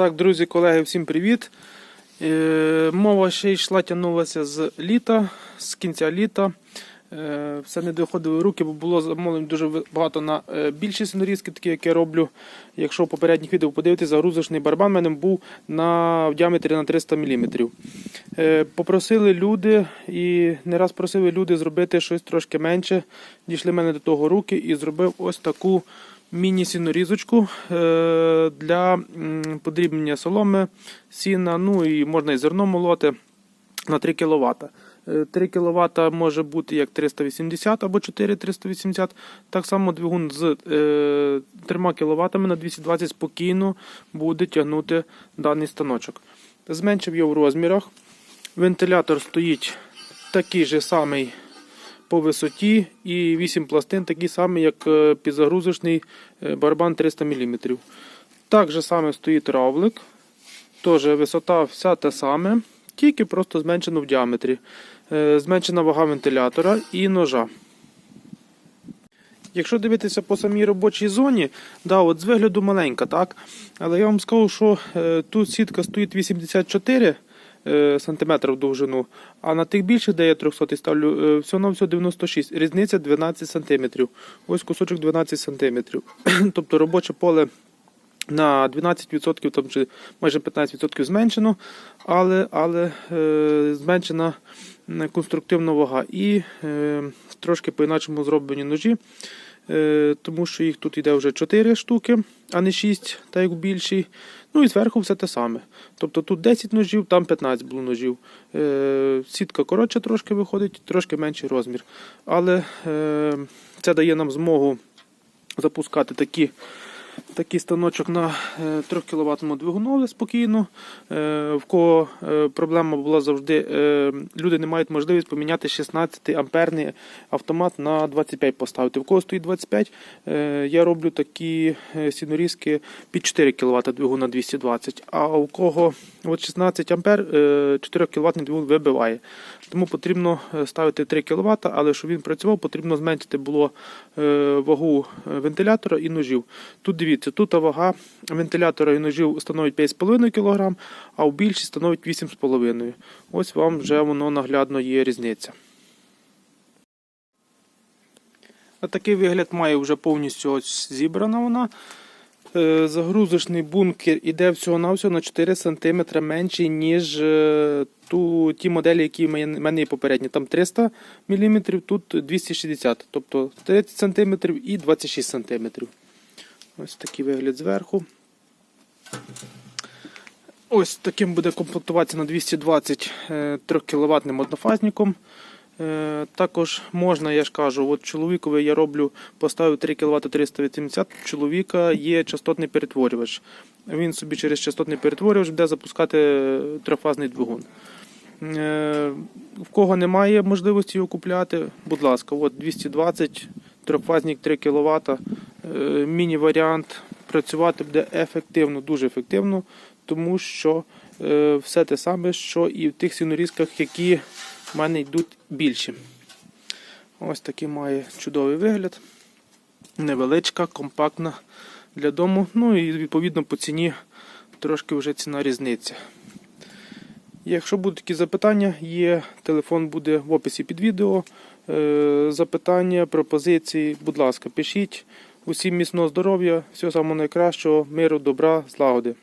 Так, друзі, колеги, всім привіт. Е, мова ще йшла, тягнулася з літа, з кінця літа. Е, все не доходили руки, бо було замовлень дуже багато на е, більші синорізки, такі, як я роблю. Якщо в попередніх відео подивитися, загрузочний барабан в мене був на, в діаметрі на 300 мм. Попросили люди і не раз просили люди зробити щось трошки менше. Дійшли мене до того руки і зробив ось таку міні-сінорізочку е, для подрібнення соломи, сіна, ну і можна і зерно молоти на 3 кВт. 3 кВт може бути як 380 або 4 380. Так само двигун з е, 3 кВт на 220 спокійно буде тягнути даний станочок. Зменшив його в розмірах. Вентилятор стоїть такий же самий по висоті і 8 пластин, такі самі, як е, підзагрузочний е, барабан 300 мм. Так же саме стоїть равлик. Теж висота вся та саме, тільки просто зменшено в діаметрі. Е, Зменшена вага вентилятора і ножа. Якщо дивитися по самій робочій зоні, да, от з вигляду маленька, так? Але я вам скажу, що тут сітка стоїть 84 е, см довжину, а на тих більших, де я 300 ставлю, все на все 96 Різниця 12 см. Ось кусочок 12 см. тобто робоче поле на 12% там, чи майже 15% зменшено, але, але е, зменшена конструктивна вага. І е, трошки по-іначому зроблені ножі, е, тому що їх тут йде вже 4 штуки, а не 6, так як в більшій. Ну і зверху все те саме. Тобто тут 10 ножів, там 15 було ножів. Е, сітка коротша трошки виходить, трошки менший розмір. Але е, це дає нам змогу запускати такі такий станочок на 3 кВт двигунові спокійно. Е, В кого е, проблема була завжди, е, люди не мають можливість поміняти 16 амперний автомат на 25 поставити. В кого стоїть 25, е, я роблю такі сінорізки під 4 кВт двигун на 220, а у кого от 16 ампер 4 кВт двигун вибиває. Тому потрібно ставити 3 кВт, але щоб він працював, потрібно зменшити було вагу вентилятора і ножів. Тут дивіться, тут вага вентилятора і ножів становить 5,5 кг, а в більшій становить 8,5 Ось вам вже воно наглядно є різниця. А такий вигляд має вже повністю ось зібрана вона. Е, Загрузочний бункер іде всього-навсього на 4 см менший, ніж е, ту, ті моделі, які в мене попередні. Там 300 мм, тут 260 тобто 30 см і 26 см. Ось такий вигляд зверху. Ось таким буде комплектуватися на 220 3 кВт однофазником. Е, Також можна, я ж кажу, от чоловікові я роблю, поставив 3 кВт 380, у чоловіка є частотний перетворювач. Він собі через частотний перетворювач буде запускати трьохфазний двигун. Е, В кого немає можливості його купляти, будь ласка, от 220 трьохфазник 3 кВт, міні-варіант. Працювати буде ефективно, дуже ефективно, тому що е, все те саме, що і в тих сінорізках, які в мене йдуть більші. Ось такий має чудовий вигляд. Невеличка, компактна для дому. Ну і відповідно по ціні трошки вже ціна різниця. Якщо будуть такі запитання, є телефон буде в описі під відео. Е, Запитання, пропозиції, будь ласка, пишіть. Усім міцного здоров'я, всього самого найкращого, миру, добра, злагоди.